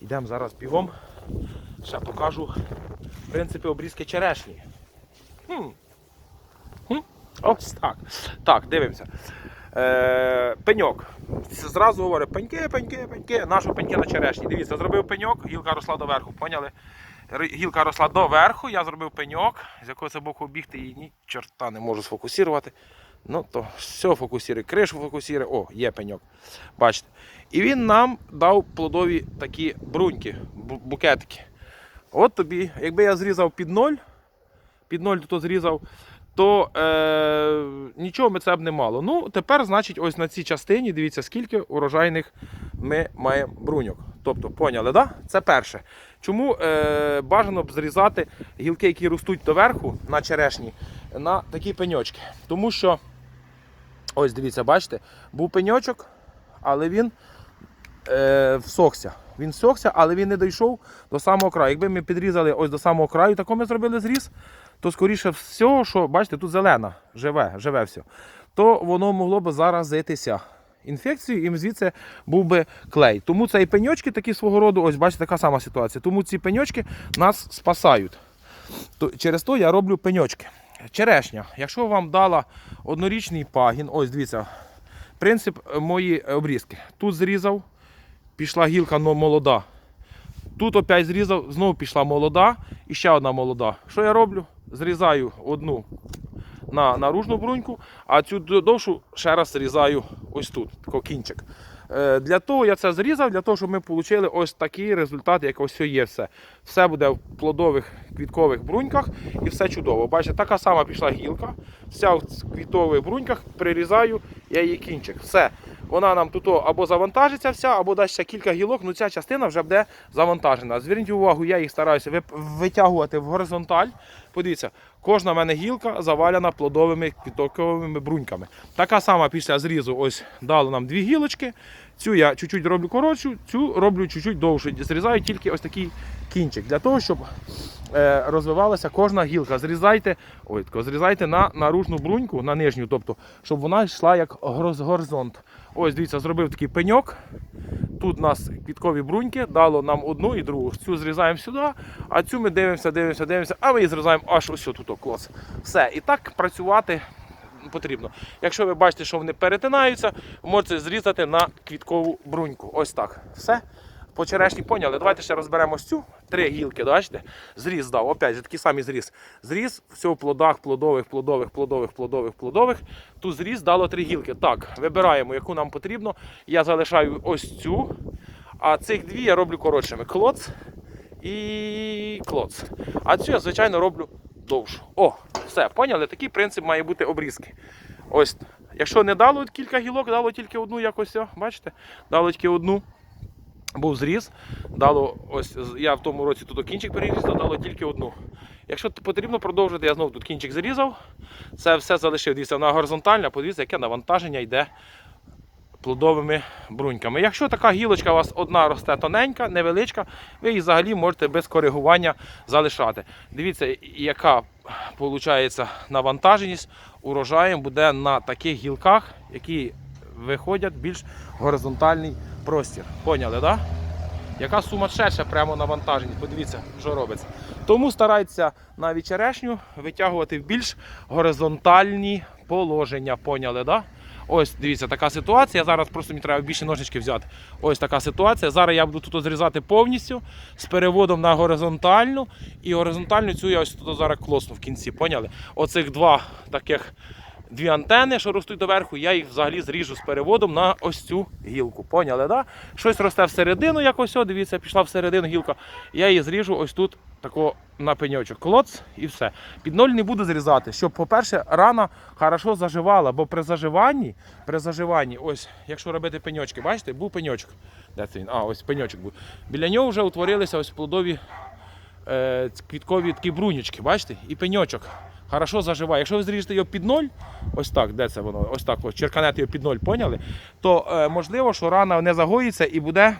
Йдемо зараз бігом. Ще покажу принципи обрізки черешні. Хм. Хм. Ось так. Так, дивимося. Е, пеньок. Зразу говорю, пеньки, пеньки, пеньки. Нашу пеньки на черешні. Дивіться, зробив пеньок, гілка росла доверху. Поняли? Гілка росла доверху, я зробив пеньок, з якого це боку бігти і ні чорта не можу сфокусувати. Ну то все фокусірує, кришу фокусірує. О, є пеньок. Бачите. І він нам дав плодові такі бруньки, бу- букетики. От тобі, якби я зрізав під ноль, під ноль то зрізав, то е, нічого ми це б не мало. Ну, тепер, значить, ось на цій частині, дивіться, скільки урожайних ми маємо бруньок. Тобто, поняли, да? Це перше. Чому е, бажано б зрізати гілки, які ростуть доверху на черешні, на такі пеньочки? Тому що, ось дивіться, бачите, був пеньочок, але він е, всохся. Він всохся, але він не дійшов до самого краю. Якби ми підрізали ось до самого краю, тако ми зробили зріз, то скоріше всього, що бачите, тут зелена, живе, живе все, то воно могло б заразитися інфекцією і звідси був би клей. Тому це і пеньочки такі свого роду, ось бачите, така сама ситуація. Тому ці пеньочки нас спасають. То, через то я роблю пеньочки. Черешня. Якщо вам дала однорічний пагін, ось дивіться, принцип е, моєї обрізки. Тут зрізав, пішла гілка молода. Тут опять зрізав, знову пішла молода і ще одна молода. Що я роблю? Зрізаю одну на наружну бруньку, а цю довшу ще раз зрізаю ось тут, кінчик. Е, Для того я це зрізав, для того, щоб ми отримали ось такий результат, як ось є все. Все буде в плодових квіткових бруньках і все чудово. Бачите, така сама пішла гілка, вся в квітових бруньках, прирізаю я її кінчик. Все. Вона нам тут або завантажиться вся, або дасть ще кілька гілок, ну ця частина вже буде завантажена. Зверніть увагу, я їх стараюся витягувати в горизонталь. Подивіться, кожна в мене гілка завалена плодовими квітковими бруньками. Така сама після зрізу ось дали нам дві гілочки. Цю я чуть-чуть роблю коротшу, цю роблю чуть-чуть довшу. Зрізаю тільки ось такий кінчик для того, щоб е, розвивалася кожна гілка. Зрізайте, ой, зрізайте на наружну бруньку, на нижню, тобто, щоб вона йшла як горизонт. Ось дивіться, зробив такий пеньок. Тут у нас квіткові бруньки, дало нам одну і другу. Цю зрізаємо сюди, а цю ми дивимося, дивимося, дивимося, а ми її зрізаємо аж ось тут клас. Все. І так працювати потрібно. Якщо ви бачите, що вони перетинаються, можете зрізати на квіткову бруньку. Ось так. Все. По черешні поняли. Давайте ще розберемо цю. Три гілки, бачите? Зріз дав. Опять же, такий самий зріз. Зріз, все в плодах, плодових, плодових, плодових, плодових, плодових. Тут зріз дало три гілки. Так, вибираємо, яку нам потрібно. Я залишаю ось цю. А цих дві я роблю коротшими. Клоц і клоц. А цю я, звичайно, роблю довшу. О, все, поняли? Такий принцип має бути обрізки. Ось, якщо не дало кілька гілок, дало тільки одну якось, о, бачите? Дало тільки одну. Був зріз, дало ось я в тому році тут кінчик перерізав, дало тільки одну. Якщо потрібно продовжити, я знову тут кінчик зарізав. Це все залишив. Дивіться, вона горизонтальна, подивіться, яке навантаження йде плодовими бруньками. Якщо така гілочка у вас одна росте тоненька, невеличка, ви її взагалі можете без коригування залишати. Дивіться, яка виходить навантаженість урожаєм буде на таких гілках, які виходять більш горизонтальний простір. Поняли, так? Да? Яка сумасшедша прямо навантаженість. Подивіться, що робиться. Тому старайтеся навіть черешню витягувати в більш горизонтальні положення. Поняли, да? Ось дивіться, така ситуація. Зараз просто мені треба більше ножнички взяти. Ось така ситуація. Зараз я буду тут зрізати повністю з переводом на горизонтальну. І горизонтальну цю я ось тут зараз клосну в кінці. Поняли? Оцих два таких дві антени, що ростуть доверху, я їх взагалі зріжу з переводом на ось цю гілку. Поняли, да? Щось росте всередину, як ось, дивіться, пішла всередину гілка. Я її зріжу ось тут тако на пеньочок. Клоц і все. Під ноль не буду зрізати, щоб, по-перше, рана хорошо заживала, бо при заживанні, при заживанні, ось, якщо робити пеньочки, бачите, був пеньочок. Де це він? А, ось пеньочок був. Біля нього вже утворилися ось плодові е, квіткові такі брунючки, бачите? І пеньочок. Хорошо заживає. Якщо ви зріжете його під ноль, ось так, де це воно? Ось так, ось черканете його під ноль, поняли? То е, можливо, що рана не загоїться і буде